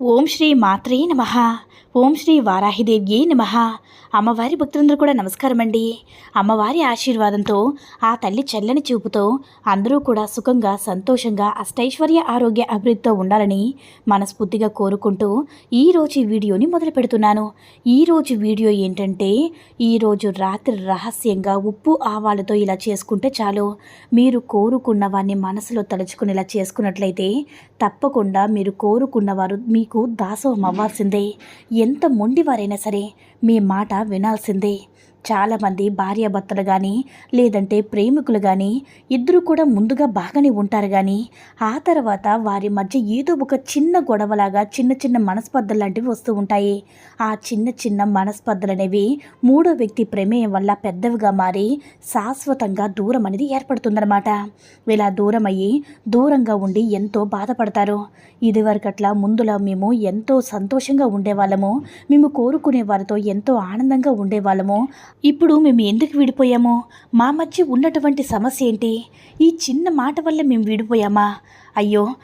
ఓం శ్రీ మాత్రే నమ. ఓం శ్రీ వారాహిదేవ్యే నమ. అమ్మవారి భక్తులందరూ కూడా నమస్కారం అండి అమ్మవారి ఆశీర్వాదంతో ఆ తల్లి చల్లని చూపుతో అందరూ కూడా సుఖంగా సంతోషంగా అష్టైశ్వర్య ఆరోగ్య అభివృద్ధితో ఉండాలని మనస్ఫూర్తిగా కోరుకుంటూ ఈరోజు వీడియోని మొదలు పెడుతున్నాను. ఈరోజు వీడియో ఏంటంటే ఈరోజు రాత్రి రహస్యంగా ఉప్పు ఆవాలతో ఇలా చేసుకుంటే చాలు. మీరు కోరుకున్న వారిని మనసులో తలుచుకుని ఇలా చేసుకున్నట్లయితే తప్పకుండా మీరు కోరుకున్నవారు మీకు దాసోహం అవ్వాల్సిందే. ఎంత మొండివారైనా సరే మీ మాట వినాల్సిందే. చాలామంది భార్యాభర్తలు కానీ లేదంటే ప్రేమికులు కానీ ఇద్దరు కూడా ముందుగా బాగానే ఉంటారు కానీ ఆ తర్వాత వారి మధ్య ఏదో ఒక చిన్న గొడవలాగా చిన్న చిన్న మనస్పర్ధలు లాంటివి వస్తూ ఉంటాయి. ఆ చిన్న చిన్న మనస్పర్ధలు అనేవి మూడో వ్యక్తి ప్రమేయం వల్ల పెద్దవిగా మారి శాశ్వతంగా దూరం అనేది ఏర్పడుతుందన్నమాట. ఇలా దూరం అయ్యి దూరంగా ఉండి ఎంతో బాధపడతారు. ఇదివరకట్లా ముందులా మేము ఎంతో సంతోషంగా ఉండేవాళ్ళము. మేము కోరుకునే వారితో ఎంతో ఆనందంగా ఉండేవాళ్ళము. ఇప్పుడు మేము ఎందుకు విడిపోయాము? మా మధ్య ఉన్నటువంటి సమస్య ఏంటి? ఈ చిన్న మాట వల్ల మేము విడిపోయామా? అయ్యో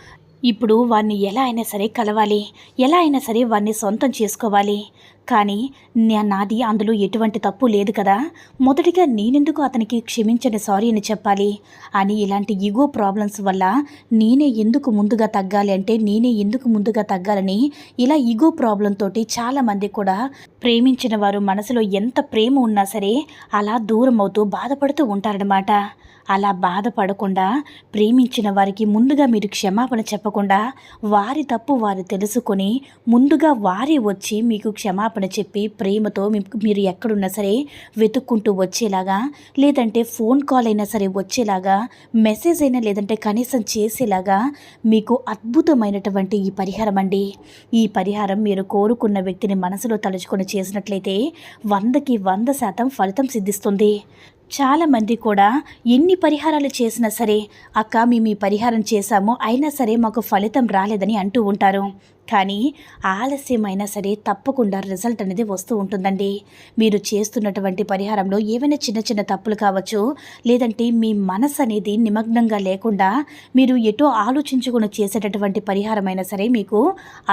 ఇప్పుడు వారిని ఎలా అయినా సరే కలవాలి. ఎలా అయినా సరే వారిని సొంతం చేసుకోవాలి. కానీ నా- నాది అందులో ఎటువంటి తప్పు లేదు కదా. మొదటిగా నేనెందుకు అతనికి క్షమించని సారీ అని చెప్పాలి? అని ఇలాంటి ఈగో ప్రాబ్లమ్స్ వల్ల నేనే ఎందుకు ముందుగా తగ్గాలి అంటే నేనే ఎందుకు ముందుగా తగ్గాలని ఇలా ఈగో ప్రాబ్లం తోటి చాలామంది కూడా ప్రేమించిన వారు మనసులో ఎంత ప్రేమ ఉన్నా సరే అలా దూరం అవుతూ బాధపడుతూ ఉంటారనమాట అలా బాధపడకుండా ప్రేమించిన వారికి ముందుగా మీరు క్షమాపణ చెప్పకుండా వారి తప్పు వారు తెలుసుకొని ముందుగా వారే వచ్చి మీకు క్షమాపణ చెప్పి ప్రేమతో మీకు మీరు ఎక్కడున్నా సరే వెతుక్కుంటూ వచ్చేలాగా లేదంటే ఫోన్ కాల్ అయినా సరే వచ్చేలాగా మెసేజ్ అయినా లేదంటే కనీసం చేసేలాగా మీకు అద్భుతమైనటువంటి ఈ పరిహారం అండి. ఈ పరిహారం మీరు కోరుకున్న వ్యక్తిని మనసులో తలుచుకొని చేసినట్లయితే వందకి వంద శాతం ఫలితం సిద్ధిస్తుంది. చాలామంది కూడా ఎన్ని పరిహారాలు చేసినా సరే అక్క మేము ఈ పరిహారం చేశాము అయినా సరే మాకు ఫలితం రాలేదని అంటూ ఉంటారు. కానీ ఆలస్యమైనా సరే తప్పకుండా రిజల్ట్ అనేది వస్తూ ఉంటుందండి. మీరు చేస్తున్నటువంటి పరిహారంలో ఏవైనా చిన్న చిన్న తప్పులు కావచ్చు లేదంటే మీ మనసు అనేది నిమగ్నంగా లేకుండా మీరు ఎటో ఆలోచించుకుని చేసేటటువంటి పరిహారమైనా సరే మీకు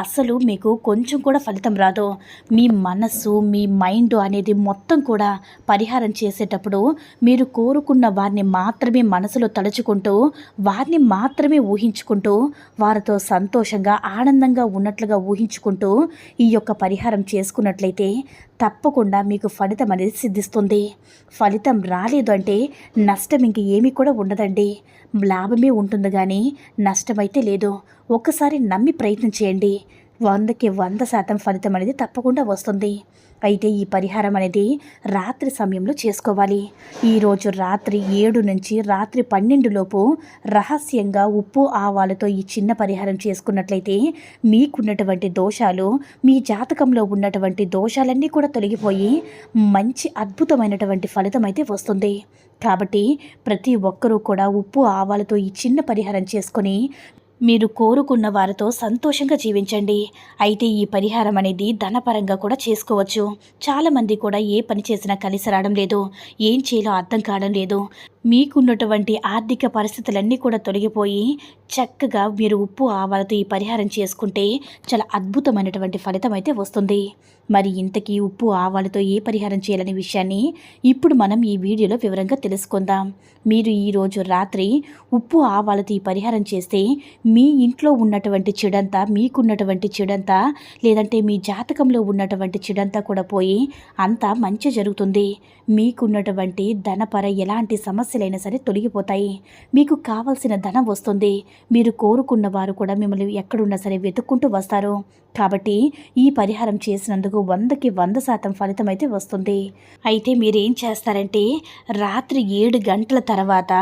అస్సలు మీకు కొంచెం కూడా ఫలితం రాదు. మీ మనస్సు మీ మైండ్ అనేది మొత్తం కూడా పరిహారం చేసేటప్పుడు మీరు కోరుకున్న వారిని మాత్రమే మనసులో తలుచుకుంటూ వారిని మాత్రమే ఊహించుకుంటూ వారితో సంతోషంగా ఆనందంగా ఉన్నట్లుగా ఊహించుకుంటూ ఈ యొక్క పరిహారం చేసుకున్నట్లయితే తప్పకుండా మీకు ఫలితం అనేది సిద్ధిస్తుంది. ఫలితం రాలేదు అంటే నష్టం ఇంక ఏమీ కూడా ఉండదండి. లాభమే ఉంటుంది కానీ నష్టమైతే లేదు. ఒక్కసారి నమ్మి ప్రయత్నం చేయండి. వందకి వంద శాతం ఫలితం అనేది తప్పకుండా వస్తుంది. అయితే ఈ పరిహారం అనేది రాత్రి సమయంలో చేసుకోవాలి. ఈరోజు రాత్రి ఏడు నుంచి రాత్రి పన్నెండు లోపు రహస్యంగా ఉప్పు ఆవాలతో ఈ చిన్న పరిహారం చేసుకున్నట్లయితే మీకున్నటువంటి దోషాలు మీ జాతకంలో ఉన్నటువంటి దోషాలన్నీ కూడా తొలగిపోయి మంచి అద్భుతమైనటువంటి ఫలితం అయితే వస్తుంది. కాబట్టి ప్రతి ఒక్కరూ కూడా ఉప్పు ఆవాలతో ఈ చిన్న పరిహారం చేసుకొని మీరు కోరుకున్న వారితో సంతోషంగా జీవించండి. అయితే ఈ పరిహారం అనేది ధనపరంగా కూడా చేసుకోవచ్చు. చాలామంది కూడా ఏ పని చేసినా కలిసి రావడం లేదు. ఏం చేయాలో అర్థం కావడం లేదు. మీకున్నటువంటి ఆర్థిక పరిస్థితులన్నీ కూడా తొలగిపోయి చక్కగా మీరు ఉప్పు ఆవాలతో ఈ పరిహారం చేసుకుంటే చాలా అద్భుతమైనటువంటి ఫలితం అయితే వస్తుంది. మరి ఇంతకీ ఉప్పు ఆవాలతో ఏ పరిహారం చేయాలనే విషయాన్ని ఇప్పుడు మనం ఈ వీడియోలో వివరంగా తెలుసుకుందాం. మీరు ఈరోజు రాత్రి ఉప్పు ఆవాలతో ఈ పరిహారం చేస్తే మీ ఇంట్లో ఉన్నటువంటి చెడంతా మీకున్నటువంటి చెడంతా లేదంటే మీ జాతకంలో ఉన్నటువంటి చెడంతా కూడా పోయి అంతా మంచి జరుగుతుంది. మీకున్నటువంటి ధనపర ఎలాంటి సమస్యలైనా సరే తొలగిపోతాయి. మీకు కావలసిన ధనం వస్తుంది. మీరు కోరుకున్న వారు కూడా మిమ్మల్ని ఎక్కడున్నా సరే వెతుక్కుంటూ వస్తారు. కాబట్టి ఈ పరిహారం చేసినందుకు వందకి వంద శాతం ఫలితం అయితే వస్తుంది. అయితే మీరేం చేస్తారంటే రాత్రి ఏడు గంటల తర్వాత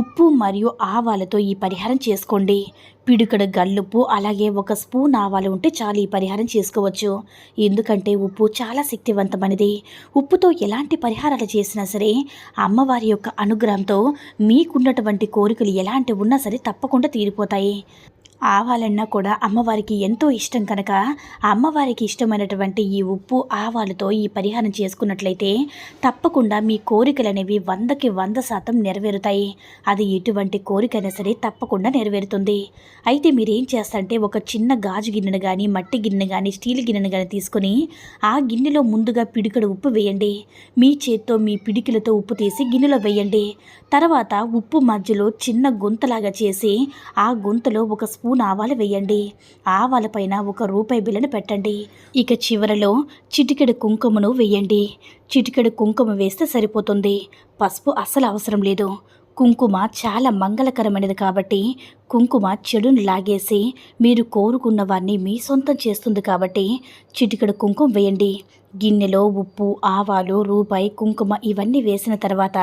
ఉప్పు మరియు ఆవాలతో ఈ పరిహారం చేసుకోండి. పిడుకడ గల్లుప్పు అలాగే ఒక స్పూన్ ఆవాలు ఉంటే చాలు ఈ పరిహారం చేసుకోవచ్చు. ఎందుకంటే ఉప్పు చాలా శక్తివంతమైనది. ఉప్పుతో ఎలాంటి పరిహారాలు చేసినా సరే అమ్మవారి యొక్క అనుగ్రహంతో మీకున్నటువంటి కోరికలు ఎలాంటి ఉన్నా సరే తప్పకుండా తీరిపోతాయి. ఆవాలన్నా కూడా అమ్మవారికి ఎంతో ఇష్టం కనుక అమ్మవారికి ఇష్టమైనటువంటి ఈ ఉప్పు ఆవాలతో ఈ పరిహారం చేసుకున్నట్లయితే తప్పకుండా మీ కోరికలు అనేవి వందకి వంద శాతం నెరవేరుతాయి. అది ఎటువంటి కోరికైనా సరే తప్పకుండా నెరవేరుతుంది. అయితే మీరేం చేస్తారంటే ఒక చిన్న గాజు గిన్నెను కానీ మట్టి గిన్నె కానీ స్టీల్ గిన్నెను కానీ తీసుకొని ఆ గిన్నెలో ముందుగా పిడికడు ఉప్పు వేయండి. మీ చేత్తో మీ పిడికిలతో ఉప్పు తీసి గిన్నెలో వేయండి. తర్వాత ఉప్పు మధ్యలో చిన్న గుంతలాగా చేసి ఆ గుంతలో ఒక స్పూన్ ఆవాలు వేయండి ఆవాల పైన ఒక రూపాయి బిల్లను పెట్టండి. ఇక చివరలో చిటికెడు కుంకుమను వేయండి చిటికెడు కుంకుమ వేస్తే సరిపోతుంది. పసుపు అస్సలు అవసరం లేదు. కుంకుమ చాలా మంగళకరమైనది కాబట్టి కుంకుమ చెడును లాగేసి మీరు కోరుకున్న వారిని మీ సొంతం చేస్తుంది కాబట్టి చిటికెడు కుంకుమ వేయండి. గిన్నెలో ఉప్పు ఆవాలు రూపాయి కుంకుమ ఇవన్నీ వేసిన తర్వాత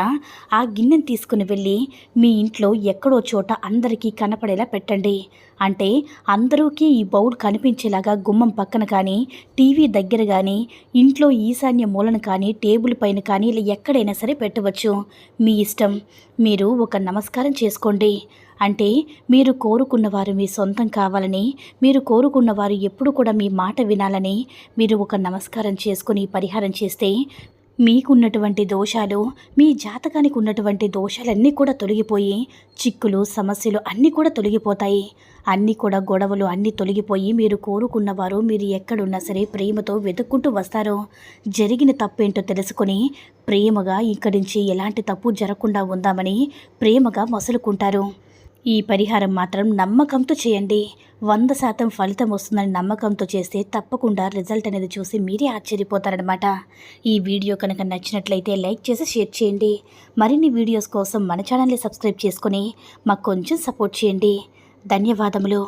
ఆ గిన్నెను తీసుకుని వెళ్ళి మీ ఇంట్లో ఎక్కడో చోట అందరికీ కనపడేలా పెట్టండి. అంటే అందరికీ ఈ బౌల్ కనిపించేలాగా గుమ్మం పక్కన కానీ టీవీ దగ్గర కానీ ఇంట్లో ఈశాన్య మూలన కానీ టేబుల్ పైన కానీ ఇలా ఎక్కడైనా సరే పెట్టవచ్చు. మీ ఇష్టం. మీరు ఒక నమస్కారం చేసుకోండి. అంటే మీరు కోరుకున్న వారు మీ సొంతం కావాలని మీరు కోరుకున్న వారు ఎప్పుడు కూడా మీ మాట వినాలని మీరు ఒక నమస్కారం చేసుకుని పరిహారం చేస్తే మీకున్నటువంటి దోషాలు మీ జాతకానికి ఉన్నటువంటి దోషాలన్నీ కూడా తొలగిపోయి చిక్కులు సమస్యలు అన్నీ కూడా తొలగిపోతాయి. అన్నీ కూడా గొడవలు అన్నీ తొలగిపోయి మీరు కోరుకున్నవారు మీరు ఎక్కడున్నా సరే ప్రేమతో వెతుక్కుంటూ వస్తారు. జరిగిన తప్పేంటో తెలుసుకొని ప్రేమగా ఇక్కడి నుంచి ఎలాంటి తప్పు జరగకుండా ఉందామని ప్రేమగా మొసలుకుంటారు. ఈ పరిహారం మాత్రం నమ్మకంతో చేయండి. వంద శాతం ఫలితం వస్తుందని నమ్మకంతో చేస్తే తప్పకుండా రిజల్ట్ అనేది చూసి మీరే ఆశ్చర్యపోతారనమాట ఈ వీడియో కనుక నచ్చినట్లయితే లైక్ చేసి షేర్ చేయండి. మరిన్ని వీడియోస్ కోసం మన ఛానల్ని సబ్స్క్రైబ్ చేసుకుని మాకు కొంచెం సపోర్ట్ చేయండి. ధన్యవాదములు.